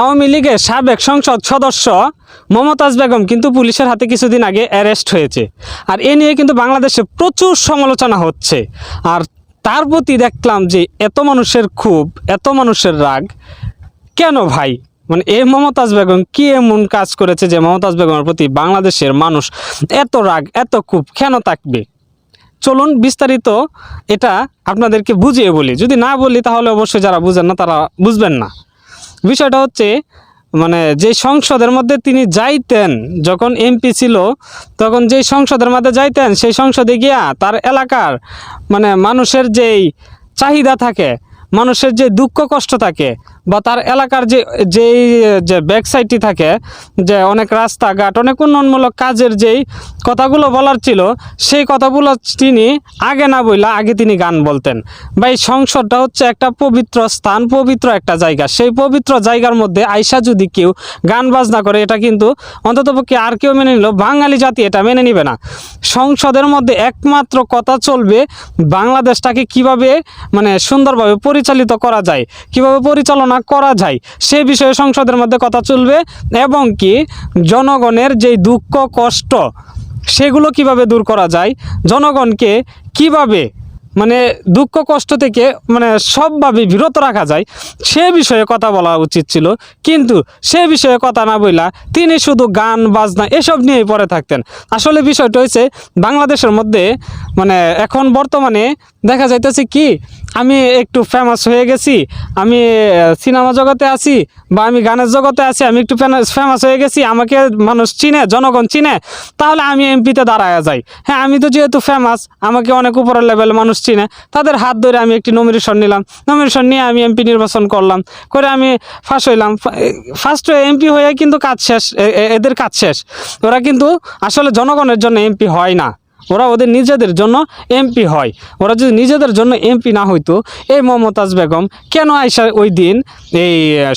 আওয়ামী লীগের সাবেক সংসদ সদস্য মমতাজ বেগম কিন্তু পুলিশের হাতে কিছুদিন আগে অ্যারেস্ট হয়েছে। আর এ নিয়ে কিন্তু বাংলাদেশে প্রচুর সমালোচনা হচ্ছে। আর তার প্রতি দেখলাম যে এত মানুষের ক্ষোভ, এত মানুষের রাগ, কেন ভাই? মানে এ মমতাজ বেগম কি এমন কাজ করেছে যে মমতাজ বেগমের প্রতি বাংলাদেশের মানুষ এত রাগ, এত ক্ষোভ কেন থাকবে চলুন বিস্তারিত এটা আপনাদেরকে বুঝিয়ে বলি। যদি না বলি তাহলে অবশ্যই যারা বুঝেন না তারা বুঝবেন না। বিষয়টা হচ্ছে মানে যে সংসদের মধ্যে তিনি যাইতেন, যখন এমপি ছিল, তখন যে সংসদের মধ্যে যাইতেন, সেই সংসদে গিয়া তার এলাকার মানে মানুষের যেই চাহিদা থাকে, মানুষের যে দুঃখ কষ্ট থাকে বা তার এলাকার যে, যেই, যে ব্যাক সাইডটি থাকে, যে অনেক রাস্তাঘাট, অনেক উন্নয়নমূলক কাজের যেই কথাগুলো বলার ছিল, সেই কথাগুলো তিনি আগে না বইলা আগে তিনি গান বলতেন। বা এই সংসদটা হচ্ছে একটা পবিত্র স্থান, পবিত্র একটা জায়গা। সেই পবিত্র জায়গার মধ্যে আইসা যদি কেউ গান বাজনা করে, এটা কিন্তু অন্ততপক্ষে আর কেউ মেনে নিল, বাঙালি জাতি এটা মেনে নিবে না। সংসদের মধ্যে একমাত্র কথা চলবে বাংলাদেশটাকে কীভাবে মানে সুন্দরভাবে পরিচালিত করা যায়, কীভাবে পরিচালনা করা যায়। সে বিষয়ে সংসদের মধ্যে কথা চলবে এবং কি জনগণের যেই দুঃখ, কষ্ট, সেগুলো কীভাবে দূর করা যায়, জনগণকে কীভাবে মানে দুঃখ, কষ্ট থেকে মানে সবভাবে বিরত রাখা যায়, সে বিষয়ে কথা বলা উচিত ছিল। কিন্তু সে বিষয়ে কথা না বইলা তিনি শুধু গান, বাজনা এসব নিয়েই পড়ে থাকতেন। আসলে বিষয়টা হয়েছে বাংলাদেশের মধ্যে মানে এখন বর্তমানে দেখা যাইতেছে কি আমি একটু ফেমাস হয়ে গেছি, আমি সিনেমা জগতে আছি বা আমি গানের জগতে আছি, আমি একটু ফেমাস হয়ে গেছি, আমাকে মানুষ চিনে, জনগণ চিনে, তাহলে আমি এমপিতে দাঁড়ায় যাই। হ্যাঁ আমি তো যেহেতু ফেমাস আমাকে অনেক উপরের লেভেল মানুষ চিনে, তাদের হাত ধরে আমি একটি নমিনেশন নিলাম। নমিনেশন নিয়ে আমি এমপি নির্বাচন করলাম, করে আমি ফার্স্ট হইলাম। ফার্স্ট এমপি হয়ে কিন্তু কাজ শেষ এদের কাজ শেষ। ওরা কিন্তু আসলে জনগণের জন্য এমপি হয় না। ওরা ওদের নিজেদের জন্য এমপি হয়। ওরা যদি নিজেদের জন্য এমপি না হইতো, এই মমতাজ বেগম কেন আইসা ওই দিন এই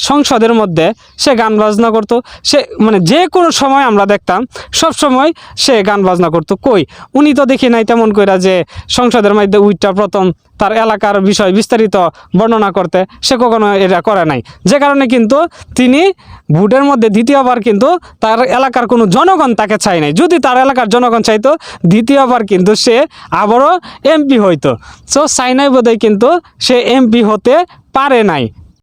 সংসদের মধ্যে সে গান বাজনা করতো? সে মানে যে কোনো সময় আমরা দেখতাম, সব সময় সে গান বাজনা করতো। কই? উনি তো দেখি নাই তেমন কইরা যে সংসদের মধ্যে উইটা প্রথম তার এলাকার বিষয় বিস্তারিত বর্ণনা করতে, সে কখনো এটা করে নাই। যে কারণে কিন্তু তিনি ভোটের মধ্যে দ্বিতীয়বার কিন্তু তার এলাকার কোনো জনগণ তাকে চায় নাই। যদি তার এলাকার জনগণ চাইতো দ্বিতীয়বার কিন্তু সে আবারও এমপি হইতো। সো সাইনাই বোধহয় কিন্তু সে এমপি হতে পারে নাই।